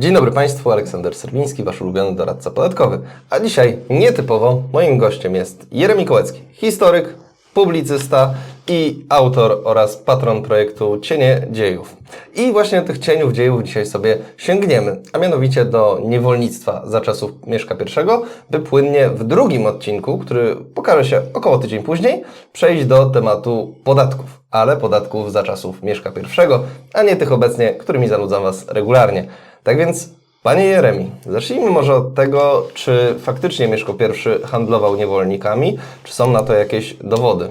Dzień dobry Państwu, Aleksander Serwiński, Wasz ulubiony doradca podatkowy. A dzisiaj nietypowo moim gościem jest Jeremi Kołecki, historyk, publicysta i autor oraz patron projektu Cienie Dziejów. I właśnie tych cieniów dziejów dzisiaj sobie sięgniemy, a mianowicie do niewolnictwa za czasów Mieszka I, by płynnie w drugim odcinku, który pokaże się około tydzień później, przejść do tematu podatków, ale podatków za czasów Mieszka I, a nie tych obecnie, którymi zanudzam Was regularnie. Tak więc, panie Jeremi, zacznijmy może od tego, czy faktycznie Mieszko I handlował niewolnikami, czy są na to jakieś dowody?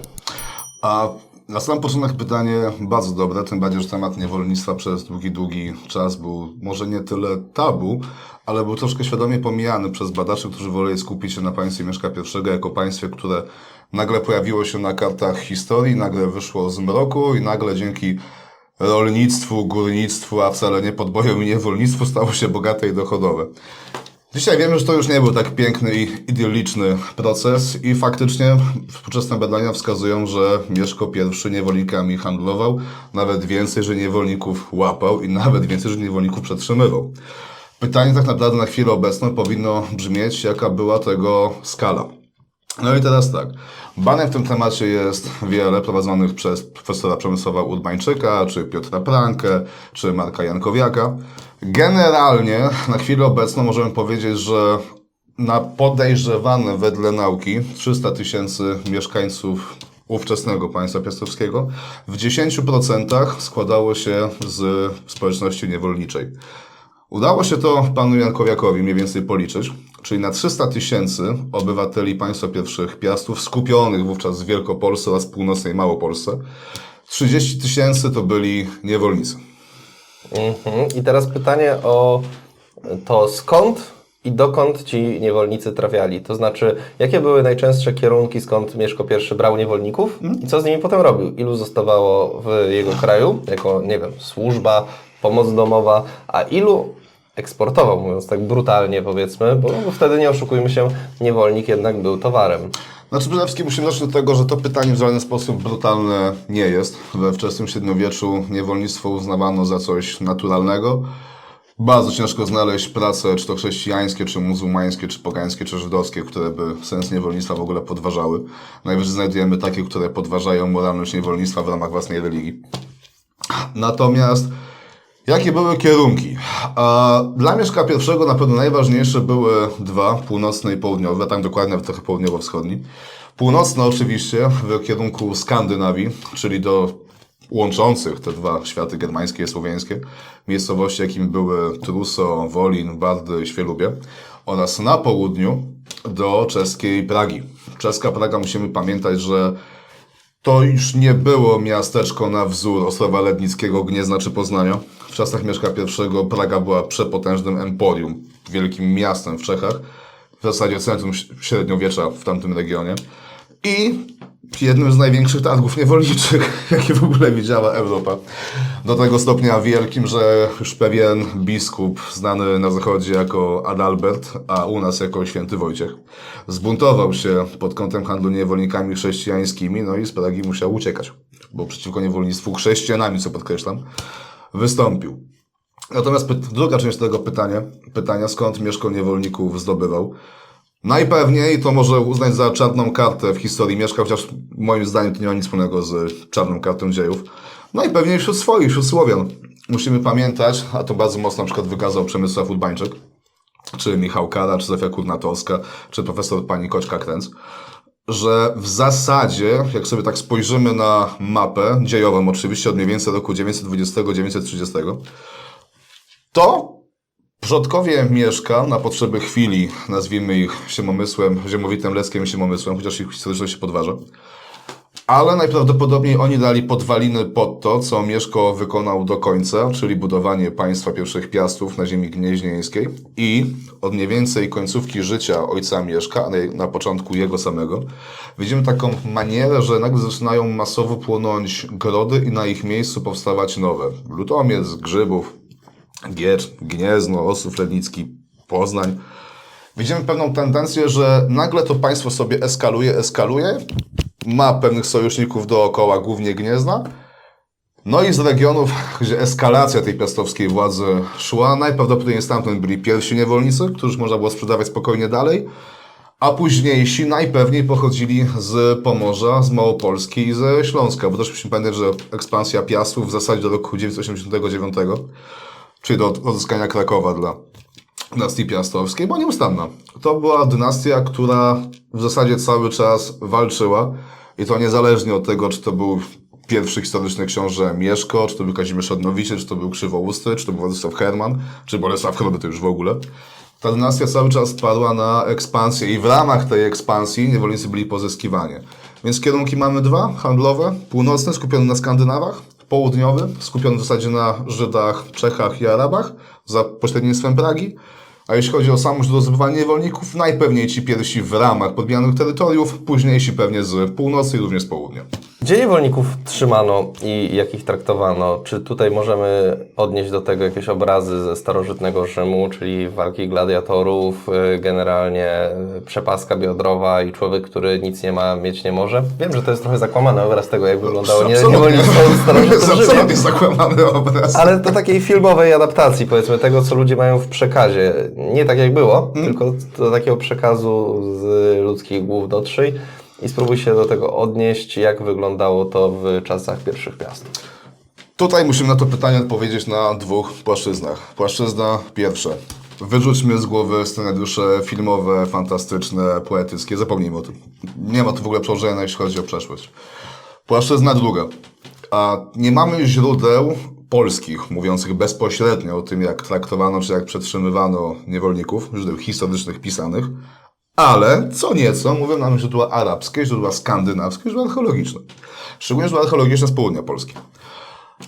A na sam początek pytanie bardzo dobre, tym bardziej, że temat niewolnictwa przez długi, długi czas był może nie tyle tabu, ale był troszkę świadomie pomijany przez badaczy, którzy woleli skupić się na państwie Mieszka I jako państwie, które nagle pojawiło się na kartach historii, nagle wyszło z mroku i nagle dzięki rolnictwu, górnictwu, a wcale nie podbojom i niewolnictwu stało się bogate i dochodowe. Dzisiaj wiemy, że to już nie był tak piękny i idylliczny proces i faktycznie współczesne badania wskazują, że Mieszko I niewolnikami handlował, nawet więcej, że niewolników łapał i nawet więcej, że niewolników przetrzymywał. Pytanie tak naprawdę na chwilę obecną powinno brzmieć, jaka była tego skala. No i teraz tak. Badań w tym temacie jest wiele prowadzonych przez profesora Przemysława Urbańczyka, czy Piotra Prankę, czy Marka Jankowiaka. Generalnie na chwilę obecną możemy powiedzieć, że na podejrzewane wedle nauki 300 tysięcy mieszkańców ówczesnego państwa piastowskiego w 10% składało się z społeczności niewolniczej. Udało się to panu Jankowiakowi mniej więcej policzyć, czyli na 300 tysięcy obywateli państwa pierwszych piastów skupionych wówczas w Wielkopolsce oraz północnej Małopolsce, 30 tysięcy to byli niewolnicy. Mhm. I teraz pytanie o to skąd i dokąd ci niewolnicy trafiali. To znaczy, jakie były najczęstsze kierunki, skąd Mieszko I brał niewolników i co z nimi potem robił? Ilu zostawało w jego kraju, jako, nie wiem, służba, pomoc domowa, a ilu eksportował, mówiąc tak brutalnie powiedzmy, bo wtedy nie oszukujmy się, niewolnik jednak był towarem. Znaczy przede wszystkim musimy zacząć od tego, że to pytanie w żaden sposób brutalne nie jest. We wczesnym średniowieczu niewolnictwo uznawano za coś naturalnego. Bardzo ciężko znaleźć prace, czy to chrześcijańskie, czy muzułmańskie, czy pogańskie, czy żydowskie, które by sens niewolnictwa w ogóle podważały. Najwyżej znajdujemy takie, które podważają moralność niewolnictwa w ramach własnej religii. Natomiast jakie były kierunki? Dla Mieszka I na pewno najważniejsze były dwa, północny i południowy, a tak dokładnie trochę południowo-wschodni. Północny oczywiście w kierunku Skandynawii, czyli do łączących te dwa światy germańskie i słowiańskie, miejscowości jakimi były Truso, Wolin, Bardy, Świelubie oraz na południu do czeskiej Pragi. Czeska Praga musimy pamiętać, że to już nie było miasteczko na wzór Ostrowa Lednickiego, Gniezna czy Poznania. Czasach Mieszka I Praga była przepotężnym emporium, wielkim miastem w Czechach, w zasadzie centrum średniowiecza w tamtym regionie i jednym z największych targów niewolniczych, jakie w ogóle widziała Europa. Do tego stopnia wielkim, że już pewien biskup, znany na zachodzie jako Adalbert, a u nas jako święty Wojciech, zbuntował się pod kątem handlu niewolnikami chrześcijańskimi, no i z Pragi musiał uciekać, bo przeciwko niewolnictwu chrześcijanami, co podkreślam, wystąpił. Natomiast druga część tego pytania, pytania, skąd Mieszko niewolników zdobywał, Najpewniej to może uznać za czarną kartę w historii Mieszka, chociaż moim zdaniem to nie ma nic wspólnego z czarną kartą dziejów. Najpewniej wśród swoich, wśród Słowian. Musimy pamiętać, a to bardzo mocno na przykład wykazał Przemysław Urbańczyk, czy Michał Kara, czy Zofia Kurnatowska, czy profesor pani Koćka-Kręc, że w zasadzie, jak sobie tak spojrzymy na mapę dziejową, oczywiście od mniej więcej roku 920-930, to Przodkowie Mieszka na potrzeby chwili, nazwijmy ich Siemomysłem, Ziemowitym Leckiem i Siemomysłem, chociaż ich historyczność się podważa. Ale najprawdopodobniej oni dali podwaliny pod to, co Mieszko wykonał do końca, czyli budowanie państwa pierwszych piastów na ziemi gnieźnieńskiej i od mniej więcej końcówki życia ojca Mieszka, a na początku jego samego, widzimy taką manierę, że nagle zaczynają masowo płonąć grody i na ich miejscu powstawać nowe. Lutomierz, Grzybów, Giecz, Gniezno, Ostrów Lednicki, Poznań. Widzimy pewną tendencję, że nagle to państwo sobie eskaluje, eskaluje, ma pewnych sojuszników dookoła, głównie Gniezna, No i z regionów, gdzie eskalacja tej piastowskiej władzy szła, najprawdopodobniej stamtąd byli pierwsi niewolnicy, których można było sprzedawać spokojnie dalej, a późniejsi najpewniej pochodzili z Pomorza, z Małopolski i ze Śląska, bo też musimy pamiętać, że ekspansja Piastów w zasadzie do roku 1989, czyli do odzyskania Krakowa dla dynastii piastowskiej, była nieustanna. To była dynastia, która w zasadzie cały czas walczyła i to niezależnie od tego, czy to był pierwszy historyczny książę Mieszko, czy to był Kazimierz Odnowicie, czy to był Krzywousty, czy to był Władysław Herman, czy Bolesław Chroby to już w ogóle. Ta dynastia cały czas padła na ekspansję i w ramach tej ekspansji niewolnicy byli pozyskiwani. Więc kierunki mamy dwa, handlowe. Północny skupiony na Skandynawach, południowy skupiony w zasadzie na Żydach, Czechach i Arabach za pośrednictwem Pragi. A jeśli chodzi o samo źródło zbywania niewolników, najpewniej ci pierwsi w ramach podbijanych terytoriów, późniejsi pewnie z północy i również z południa. Gdzie niewolników trzymano i jak ich traktowano? Czy tutaj możemy odnieść do tego jakieś obrazy ze starożytnego Rzymu, czyli walki gladiatorów, y, generalnie y, przepaska biodrowa i człowiek, który nic nie ma, mieć nie może? Wiem, że to jest trochę zakłamany obraz tego, jak wyglądało nie- niewolnictwo w starożytnym Rzymie. Absolutnie zakłamany obraz. Ale do takiej filmowej adaptacji, powiedzmy, tego, co ludzie mają w przekazie. Nie tak jak było, tylko do takiego przekazu z ludzkich głów dotrzyj i spróbuj się do tego odnieść, jak wyglądało to w czasach pierwszych piastów. Tutaj musimy na to pytanie odpowiedzieć na dwóch płaszczyznach. Płaszczyzna pierwsza. Wyrzućmy z głowy scenariusze filmowe, fantastyczne, poetyckie. Zapomnijmy o tym. Nie ma tu w ogóle przełożenia, jeśli chodzi o przeszłość. Płaszczyzna druga. A nie mamy źródeł polskich, mówiących bezpośrednio o tym, jak traktowano czy jak przetrzymywano niewolników, źródeł historycznych pisanych, ale co nieco mówią nam źródła arabskie, źródła skandynawskie, źródła archeologiczne. Szczególnie źródła archeologiczne z południa Polski.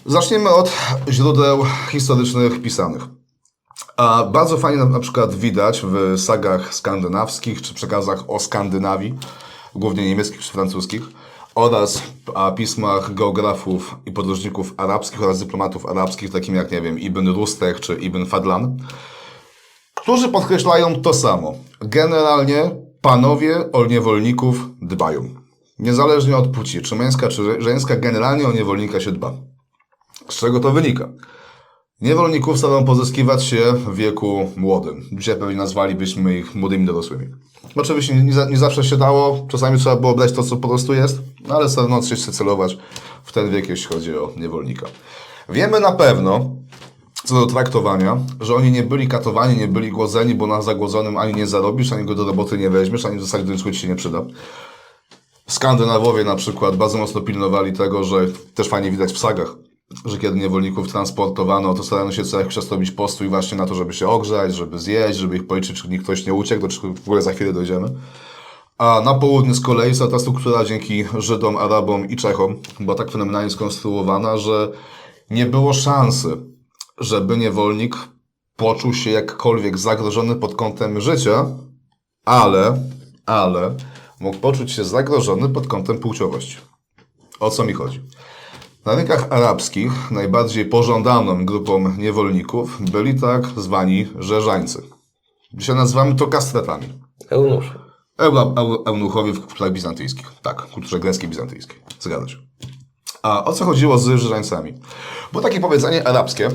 Zaczniemy od źródeł historycznych pisanych. A bardzo fajnie na, przykład widać w sagach skandynawskich czy przekazach o Skandynawii, głównie niemieckich czy francuskich, oraz a, pismach geografów i podróżników arabskich oraz dyplomatów arabskich, takim jak, nie wiem, Ibn Rustech czy Ibn Fadlan, którzy podkreślają to samo. Generalnie panowie o niewolników dbają. Niezależnie od płci, czy męska, czy żeńska, generalnie o niewolnika się dba. Z czego to wynika? Niewolników starano pozyskiwać się w wieku młodym. Dzisiaj pewnie nazwalibyśmy ich młodymi dorosłymi. Oczywiście nie, nie zawsze się dało, czasami trzeba było brać to, co po prostu jest, no ale starano się celować w ten wiek, jeśli chodzi o niewolnika. Wiemy na pewno, co do traktowania, że oni nie byli katowani, nie byli głodzeni, bo na zagłodzonym ani nie zarobisz, ani go do roboty nie weźmiesz, ani w zasadzie do niczego ci się nie przyda. Skandynawowie na przykład bardzo mocno pilnowali tego, że też fajnie widać w sagach, że kiedy niewolników transportowano, to starano się co jakiś czas robić postój właśnie na to, żeby się ogrzać, żeby zjeść, żeby ich policzyć, czy ktoś nie uciekł, do czego w ogóle za chwilę dojdziemy. A na południu z kolei cała ta struktura dzięki Żydom, Arabom i Czechom była tak fenomenalnie skonstruowana, że nie było szansy, żeby niewolnik poczuł się jakkolwiek zagrożony pod kątem życia, ale, ale mógł poczuć się zagrożony pod kątem płciowości. O co mi chodzi? Na rynkach arabskich najbardziej pożądaną grupą niewolników byli tak zwani rzeżańcy. Dzisiaj nazywamy to kastratami. Eunusz. Eula- eu- Eunuchowie w kulturach bizantyjskich. Tak, w kulturze greckiej bizantyjskiej. Zgadza się. A o co chodziło z rzeżańcami? Było takie powiedzenie arabskie,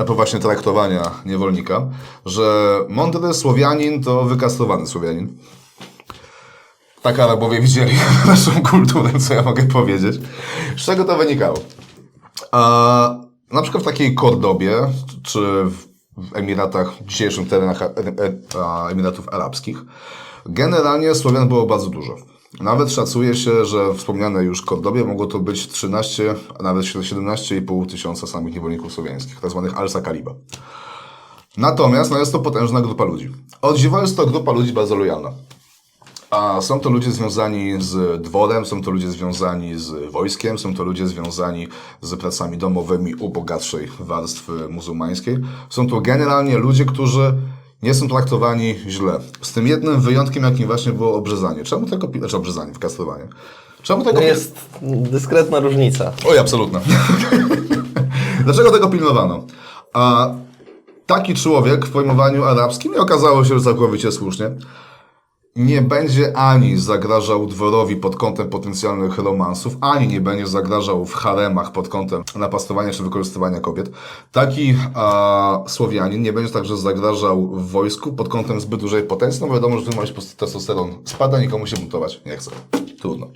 a to właśnie traktowania niewolnika, że mądry Słowianin to wykastowany Słowianin. Tak Arabowie widzieli naszą kulturę, co ja mogę powiedzieć. Z czego to wynikało? A, na przykład w takiej Kordobie, czy w Emiratach, w dzisiejszych terenach e- e- Emiratów Arabskich, generalnie Słowian było bardzo dużo. Nawet szacuje się, że wspomniane już Kordobie mogło to być 13, a nawet 17,5 tysiąca samych niewolników słowiańskich, tak zwanych Al-Sakaliba. Natomiast no jest to potężna grupa ludzi. Od dziwa jest to grupa ludzi bardzo lojalna. A są to ludzie związani z dworem, są to ludzie związani z wojskiem, są to ludzie związani z pracami domowymi u bogatszej warstwy muzułmańskiej. Są to generalnie ludzie, którzy nie są traktowani źle. Z tym jednym wyjątkiem, jakim właśnie było obrzezanie. Czemu tego, znaczy obrzezanie, wkastowanie. Czemu tego jest dyskretna różnica. Oj, absolutna. Dlaczego tego pilnowano? A taki człowiek w pojmowaniu arabskim, i okazało się, że całkowicie słusznie, nie będzie ani zagrażał dworowi pod kątem potencjalnych romansów, ani nie będzie zagrażał w haremach pod kątem napastowania czy wykorzystywania kobiet. Taki a, Słowianin nie będzie także zagrażał w wojsku pod kątem zbyt dużej potencji, no bo wiadomo, że w po prostu testosteron spada, nikomu się buntować nie chce. Trudno.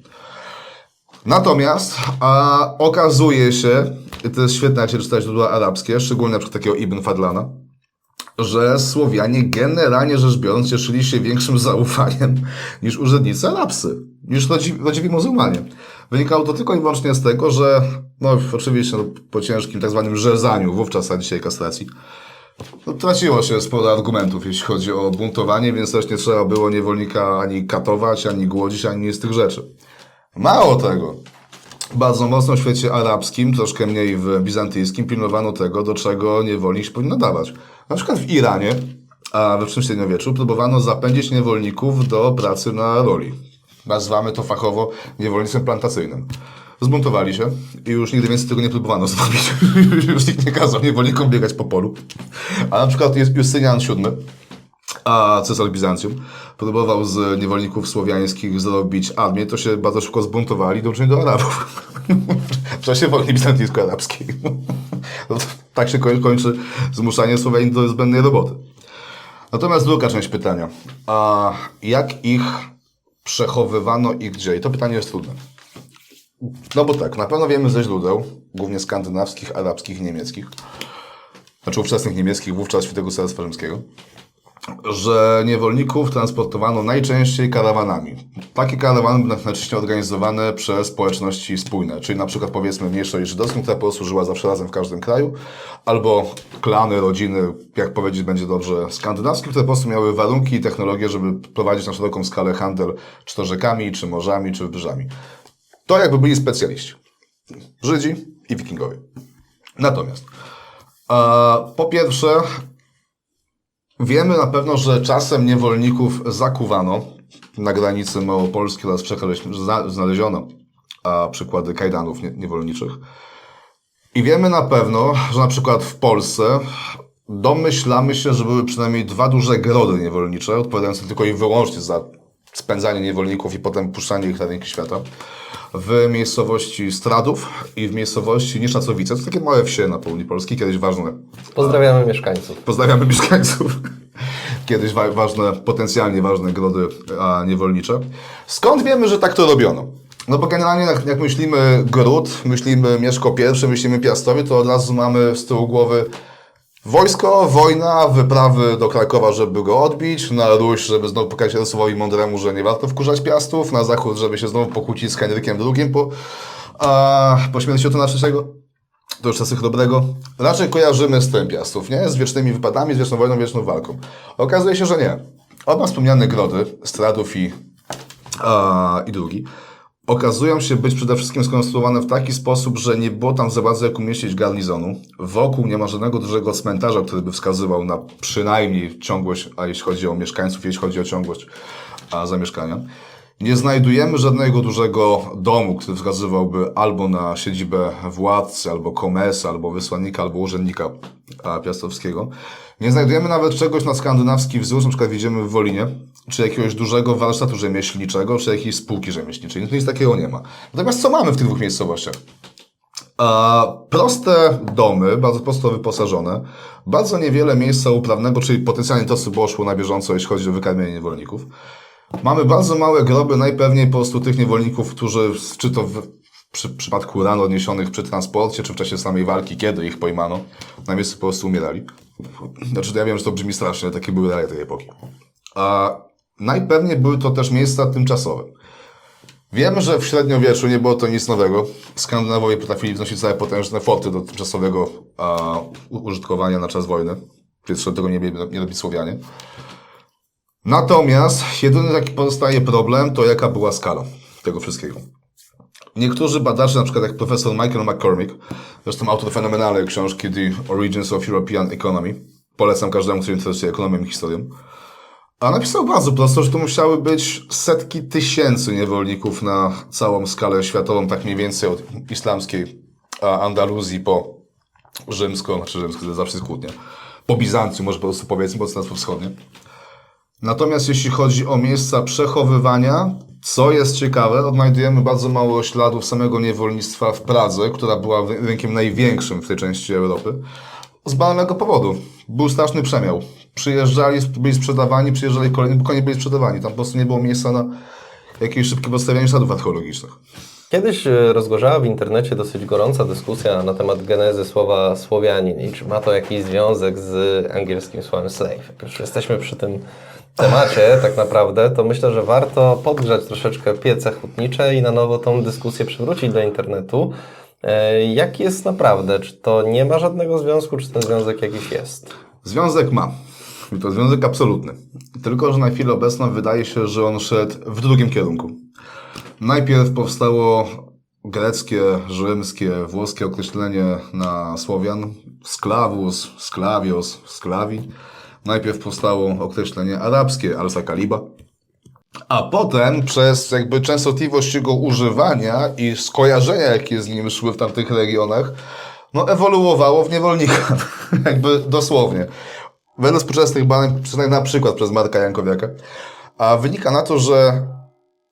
Natomiast a, okazuje się, i to jest świetne, jak się źródła arabskie, szczególnie na przykład takiego Ibn Fadlana, że Słowianie generalnie rzecz biorąc cieszyli się większym zaufaniem niż urzędnicy arabscy, niż rodzi, rodziwi muzułmanie. Wynikało to tylko i wyłącznie z tego, że no oczywiście no, po ciężkim tak zwanym rzezaniu, wówczas, a dzisiaj kastracji, no, traciło się sporo argumentów, jeśli chodzi o buntowanie, więc też nie trzeba było niewolnika ani katować, ani głodzić, ani nic z tych rzeczy. Mało tego, bardzo mocno w świecie arabskim, troszkę mniej w bizantyjskim, pilnowano tego, do czego niewolnik się powinien nadawać. Na przykład w Iranie, a we wczesnym średniowieczu, próbowano zapędzić niewolników do pracy na roli. Nazywamy to fachowo niewolnictwem plantacyjnym. Zbuntowali się i już nigdy więcej tego nie próbowano zrobić. już nikt nie kazał niewolnikom biegać po polu. A na przykład jest Justynian VII, a cesarz Bizancjum próbował z niewolników słowiańskich zrobić armię, to się bardzo szybko zbuntowali i dołączyli do Arabów. w czasie wojny bizantyjsko-arabskiej. No tak się koń- kończy zmuszanie Słowianin do zbędnej roboty. Natomiast druga część pytania. A jak ich przechowywano i gdzie? I to pytanie jest trudne. No bo tak, na pewno wiemy ze źródeł, głównie skandynawskich, arabskich niemieckich, znaczy ówczesnych niemieckich, wówczas Świętego Królestwa Rzymskiego, że niewolników transportowano najczęściej karawanami. Takie karawany były najczęściej organizowane przez społeczności spójne, czyli na przykład powiedzmy mniejszość żydowską, która po prostu żyła zawsze razem w każdym kraju, albo klany, rodziny, jak powiedzieć będzie dobrze, skandynawskie, które po prostu miały warunki i technologię, żeby prowadzić na szeroką skalę handel czy to rzekami, czy morzami, czy wybrzeżami. To jakby byli specjaliści. Żydzi i wikingowie. Natomiast e, po pierwsze Wiemy na pewno, że czasem niewolników zakuwano na granicy Małopolski oraz zna- znaleziono a, przykłady kajdanów nie, niewolniczych. I wiemy na pewno, że na przykład w Polsce domyślamy się, że były przynajmniej dwa duże grody niewolnicze, odpowiadające tylko i wyłącznie za spędzanie niewolników i potem puszczanie ich na rynki świata. W miejscowości Stradów i w miejscowości Nieszacowice. To takie małe wsie na południu Polski, kiedyś ważne Pozdrawiamy mieszkańców. Pozdrawiamy mieszkańców. Kiedyś wa- ważne, potencjalnie ważne grody a, niewolnicze. Skąd wiemy, że tak to robiono? No bo generalnie jak, jak myślimy gród, myślimy Mieszko I, myślimy Piastowie, to od razu mamy z tyłu głowy wojsko, wojna, wyprawy do Krakowa, żeby go odbić, na Ruś, żeby znowu pokazać Jarosławowi Mądremu, że nie warto wkurzać Piastów, na zachód, żeby się znowu pokłócić z Henrykiem II po, a, po śmierci Otona III to już czasy dobrego. Raczej kojarzymy z tym Piastów, nie? Z wiecznymi wypadami, z wieczną wojną, wieczną walką. Okazuje się, że nie. Oba wspomniane grody, Stradów i, a, i drugi, okazują się być przede wszystkim skonstruowane w taki sposób, że nie było tam za bardzo jak umieścić garnizonu. Wokół nie ma żadnego dużego cmentarza, który by wskazywał na przynajmniej ciągłość, a jeśli chodzi o mieszkańców, jeśli chodzi o ciągłość a, zamieszkania. Nie znajdujemy żadnego dużego domu, który wskazywałby albo na siedzibę władcy, albo komesa, albo wysłannika, albo urzędnika piastowskiego. Nie znajdujemy nawet czegoś na skandynawski wzór, na przykład widzimy w Wolinie, czy jakiegoś dużego warsztatu rzemieślniczego, czy jakiejś spółki rzemieślniczej. Nic takiego nie ma. Natomiast co mamy w tych dwóch miejscowościach? Proste domy, bardzo prosto wyposażone, bardzo niewiele miejsca uprawnego, czyli potencjalnie to, co było szło na bieżąco, jeśli chodzi o wykarmienie niewolników. Mamy bardzo małe groby, najpewniej po prostu tych niewolników, którzy, czy to w przy, przypadku ran odniesionych przy transporcie, czy w czasie samej walki, kiedy ich pojmano, na miejscu po prostu umierali. Znaczy, ja wiem, że to brzmi strasznie, ale takie były realia tej epoki. A najpewniej były to też miejsca tymczasowe. Wiemy, że w średniowieczu nie było to nic nowego. Skandynawowie potrafili wznosić całe potężne forty do tymczasowego a, użytkowania na czas wojny, więc tego nie nie robić Słowianie. Natomiast jedyny taki pozostaje problem, to jaka była skala tego wszystkiego. Niektórzy badacze, na przykład jak profesor Michael McCormick, zresztą autor fenomenalnej książki The Origins of European Economy, polecam każdemu, kto się interesuje ekonomią i historią, a napisał bardzo prosto, że to musiały być setki tysięcy niewolników na całą skalę światową, tak mniej więcej od islamskiej Andaluzji po rzymską, znaczy rzymską, to zawsze jest kłótnia, po Bizancjum, może po prostu powiedzmy, po Wschodnie. Natomiast jeśli chodzi o miejsca przechowywania, co jest ciekawe, odnajdujemy bardzo mało śladów samego niewolnictwa w Pradze, która była rynkiem największym w tej części Europy. Z banalnego powodu. Był straszny przemiał. Przyjeżdżali, byli sprzedawani, przyjeżdżali kolejni, bo konie byli sprzedawani. Tam po prostu nie było miejsca na jakieś szybkie podstawianie śladów archeologicznych. Kiedyś e, rozgorzała w internecie dosyć gorąca dyskusja na temat genezy słowa Słowianin i czy ma to jakiś związek z angielskim słowem slave. Jak już jesteśmy przy tym temacie tak naprawdę, to myślę, że warto podgrzać troszeczkę piece hutnicze i na nowo tą dyskusję przywrócić do internetu. E, Jak jest naprawdę? Czy to nie ma żadnego związku, czy ten związek jakiś jest? Związek ma. I to związek absolutny. Tylko, że na chwilę obecną wydaje się, że on szedł w drugim kierunku. Najpierw powstało greckie, rzymskie, włoskie określenie na Słowian. Sklawus, sklavios, sklawi. Najpierw powstało określenie arabskie, al-sakaliba. A potem przez jakby częstotliwość jego używania i skojarzenia, jakie z nim szły w tamtych regionach, no ewoluowało w niewolnika. jakby dosłownie. Wedle współczesnych badań, przynajmniej na przykład przez Marka Jankowiaka, a wynika na to, że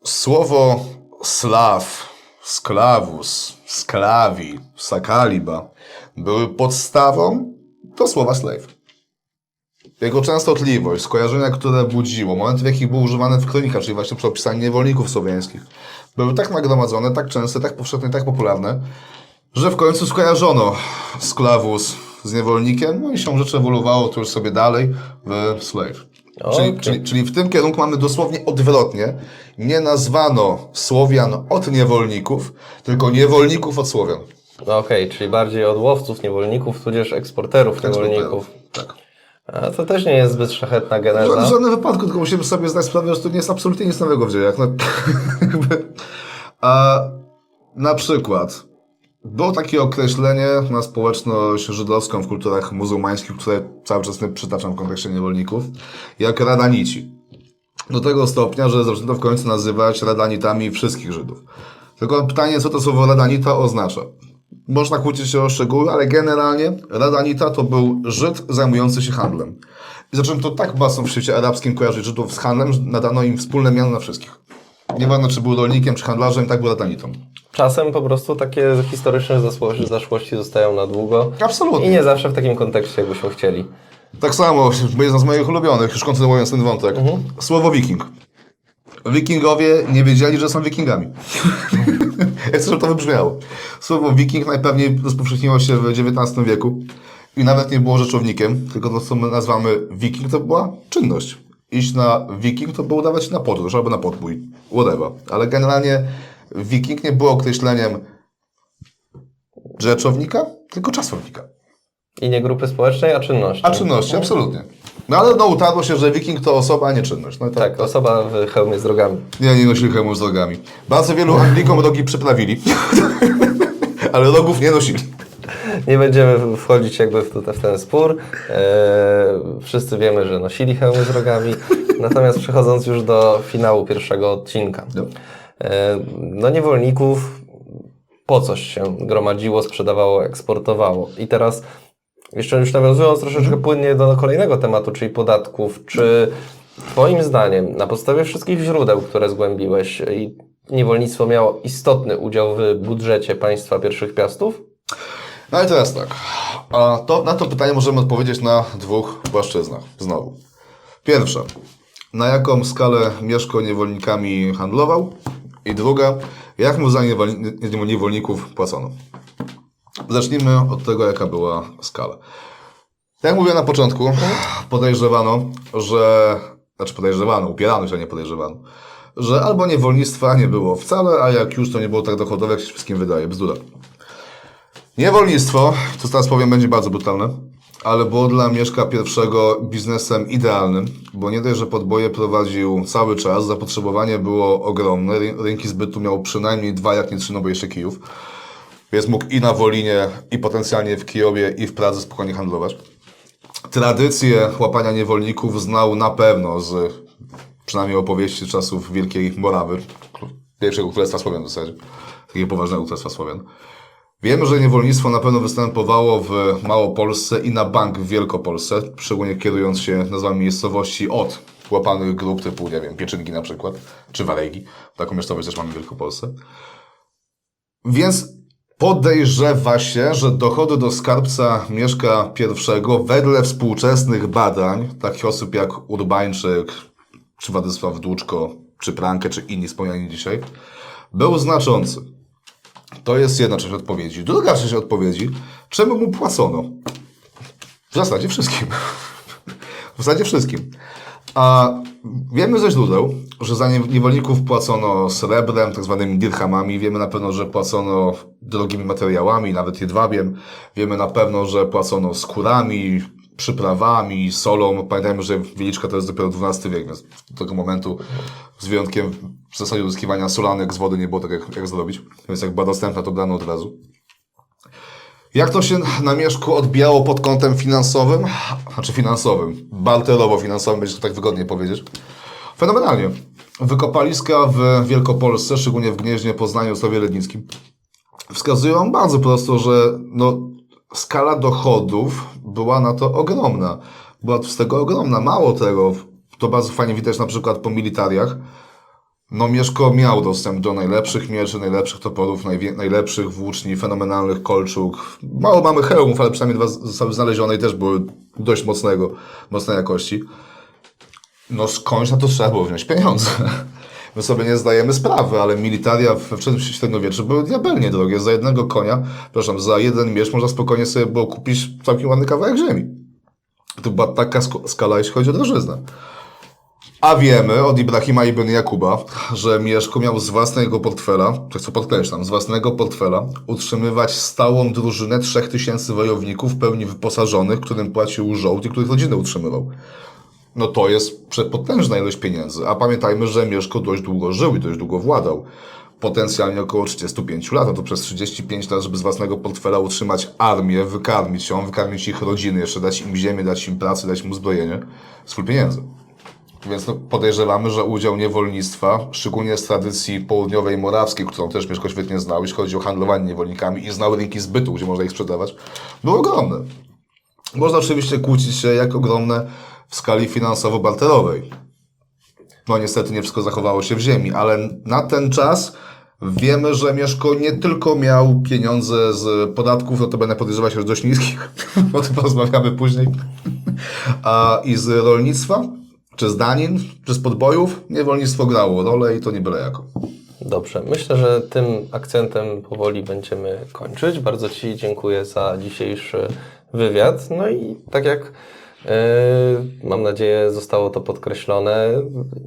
słowo slaw, sklawus, sklawi, sakaliba były podstawą do słowa slave. Jego częstotliwość, skojarzenia, które budziło, momenty, w jakich był używany w kronikach, czyli właśnie przy opisaniu niewolników słowiańskich, były tak nagromadzone, tak częste, tak powszechne, tak popularne, że w końcu skojarzono sklawus z niewolnikiem, no i się rzeczy ewoluowało to już sobie dalej w slave. Czyli, Okej. czyli, czyli w tym kierunku mamy dosłownie odwrotnie. Nie nazwano Słowian od niewolników, tylko niewolników od Słowian. No okej, czyli bardziej od łowców, niewolników, tudzież eksporterów niewolników. Tak. A to też nie jest zbyt szlachetna W geneza. żadnym wypadku, tylko musimy sobie zdać sprawę, że to nie jest absolutnie nic nowego w dziejach. No, A na przykład było takie określenie na społeczność żydowską w kulturach muzułmańskich, które cały czas przytaczam w kontekście niewolników, jak radanici. Do tego stopnia, że zaczęto w końcu nazywać radanitami wszystkich Żydów. Tylko pytanie, co to słowo radanita oznacza? Można kłócić się o szczegóły, ale generalnie radanita to był Żyd zajmujący się handlem. I zaczęto tak mocno w świecie arabskim kojarzyć Żydów z handlem, że nadano im wspólne miano na wszystkich. Nieważne, czy był rolnikiem, czy handlarzem, tak był radanitą. Czasem po prostu takie historyczne zaszłości zostają na długo. Absolutnie. I nie zawsze w takim kontekście, jakbyśmy chcieli. Tak samo, jeden z moich ulubionych, już kontynuując ten wątek. Słowo wiking. Wikingowie nie wiedzieli, że są wikingami. Jak chcę, żeby to wybrzmiało. Słowo wiking najpewniej rozpowszechniło się w XIX wieku i nawet nie było rzeczownikiem, tylko to, co my nazywamy wiking, to była czynność. Iść na wiking to było dawać się na podróż albo na podbój. Whatever. Ale generalnie wiking nie było określeniem rzeczownika, tylko czasownika. I nie grupy społecznej, a czynności. A czynności, absolutnie. No ale no utarło się, że wiking to osoba, a nie czynność. No i tak. Tak, osoba w hełmie z drogami. Nie, nie nosili hełmu z rogami. Bardzo wielu Anglikom rogi przyprawili, ale rogów nie nosili. Nie będziemy wchodzić jakby w, w ten spór. Eee, wszyscy wiemy, że nosili hełmy z rogami. Natomiast przechodząc już do finału pierwszego odcinka. No. Eee, no niewolników po coś się gromadziło, sprzedawało, eksportowało. I teraz jeszcze już nawiązując troszeczkę płynnie do kolejnego tematu, czyli podatków, czy Twoim zdaniem, na podstawie wszystkich źródeł, które zgłębiłeś, i niewolnictwo miało istotny udział w budżecie państwa pierwszych piastów? No i teraz tak. A to, na to pytanie możemy odpowiedzieć na dwóch płaszczyznach. Znowu. Pierwsza. Na jaką skalę Mieszko niewolnikami handlował? I druga. Jak mu za niewolni- niewolników płacono? Zacznijmy od tego, jaka była skala. Jak mówiłem na początku, podejrzewano, że... Znaczy podejrzewano, upierano się, a nie podejrzewano. Że albo niewolnictwa nie było wcale, a jak już to nie było tak dochodowe, jak się wszystkim wydaje. Bzdura. Niewolnictwo, to teraz powiem, będzie bardzo brutalne, ale było dla Mieszka pierwszego biznesem idealnym, bo nie dość, że podboje prowadził cały czas, zapotrzebowanie było ogromne, ry- rynki zbytu miał przynajmniej dwa, jak nie trzy, no bo jeszcze Kijów, więc mógł i na Wolinie, i potencjalnie w Kijowie, i w Pradze spokojnie handlować. Tradycję łapania niewolników znał na pewno z przynajmniej opowieści czasów Wielkiej Morawy, pierwszego Królestwa Słowian w zasadzie, takiego poważnego Królestwa Słowian. Wiemy, że niewolnictwo na pewno występowało w Małopolsce i na bank w Wielkopolsce, szczególnie kierując się nazwami miejscowości od łapanych grup typu, nie wiem, Pieczynki na przykład, czy Waregi. Taką miejscowość też mamy w Wielkopolsce. Więc podejrzewa się, że dochody do skarbca Mieszka I wedle współczesnych badań, takich osób jak Urbańczyk, czy Władysław Dłuczko, czy Prankę, czy inni wspomniani dzisiaj, był znaczący. To jest jedna część odpowiedzi. Druga część odpowiedzi, czemu mu płacono? W zasadzie wszystkim. W zasadzie wszystkim. A wiemy ze źródeł, że za nie- niewolników płacono srebrem, tak zwanymi dirhamami. Wiemy na pewno, że płacono drogimi materiałami, nawet jedwabiem. Wiemy na pewno, że płacono skórami, przyprawami, solą. Pamiętajmy, że Wieliczka to jest dopiero XII wiek, więc do tego momentu z wyjątkiem w zasadzie uzyskiwania solanek z wody nie było tak jak, jak zrobić. Więc jak była dostępna, to dano od razu. Jak to się na Mieszku odbijało pod kątem finansowym? Znaczy finansowym, barterowo-finansowym, będzie to tak wygodnie powiedzieć. Fenomenalnie. Wykopaliska w Wielkopolsce, szczególnie w Gnieźnie, Poznaniu, Słowie Lednickim, wskazują bardzo prosto, że no, skala dochodów była na to ogromna. Była z tego ogromna. Mało tego, to bardzo fajnie widać na przykład po militariach, no Mieszko miał dostęp do najlepszych mieczy, najlepszych toporów, najlepszych włóczni, fenomenalnych kolczuk. Mało mamy hełmów, ale przynajmniej dwa zostały znalezione i też były dość mocnego, mocnej jakości. No skądś na to trzeba było wziąć pieniądze. My sobie nie zdajemy sprawy, ale militaria we wczesnym średniowieczu były diabelnie drogie. Za jednego konia, przepraszam, za jeden miecz można spokojnie sobie było kupić całkiem ładny kawałek ziemi. To była taka sk- skala, jeśli chodzi o drożyznę. A wiemy od Ibrahima ibn Jakuba, że Mieszko miał z własnego portfela, to co podkreślam, z własnego portfela utrzymywać stałą drużynę 3000 wojowników w pełni wyposażonych, którym płacił żołd i których rodzinę utrzymywał. No to jest przepotężna ilość pieniędzy. A pamiętajmy, że Mieszko dość długo żył i dość długo władał. Potencjalnie około 35 lat. No to przez 35 lat, żeby z własnego portfela utrzymać armię, wykarmić ją, wykarmić ich rodziny, jeszcze dać im ziemię, dać im pracę, dać im uzbrojenie. Swój pieniędzy. Więc no, podejrzewamy, że udział niewolnictwa, szczególnie z tradycji południowej morawskiej, którą też Mieszko świetnie znał, jeśli chodzi o handlowanie niewolnikami i znał rynki zbytu, gdzie można ich sprzedawać, był ogromny. Można oczywiście kłócić się, jak ogromne w skali finansowo-barterowej. No niestety nie wszystko zachowało się w ziemi, ale na ten czas wiemy, że Mieszko nie tylko miał pieniądze z podatków, no to będę podejrzewać, że dość niskich, o tym porozmawiamy później, a i z rolnictwa, czy z danin, czy z podbojów, niewolnictwo grało rolę i to nie byle jako. Dobrze, myślę, że tym akcentem powoli będziemy kończyć. Bardzo Ci dziękuję za dzisiejszy wywiad. No i tak jak mam nadzieję zostało to podkreślone,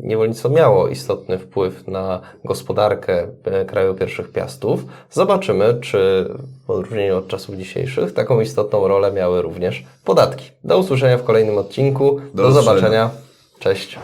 niewolnictwo miało istotny wpływ na gospodarkę e, kraju pierwszych piastów. Zobaczymy, czy w odróżnieniu od czasów dzisiejszych taką istotną rolę miały również podatki. Do usłyszenia w kolejnym odcinku. Do Do zobaczenia. Cześć.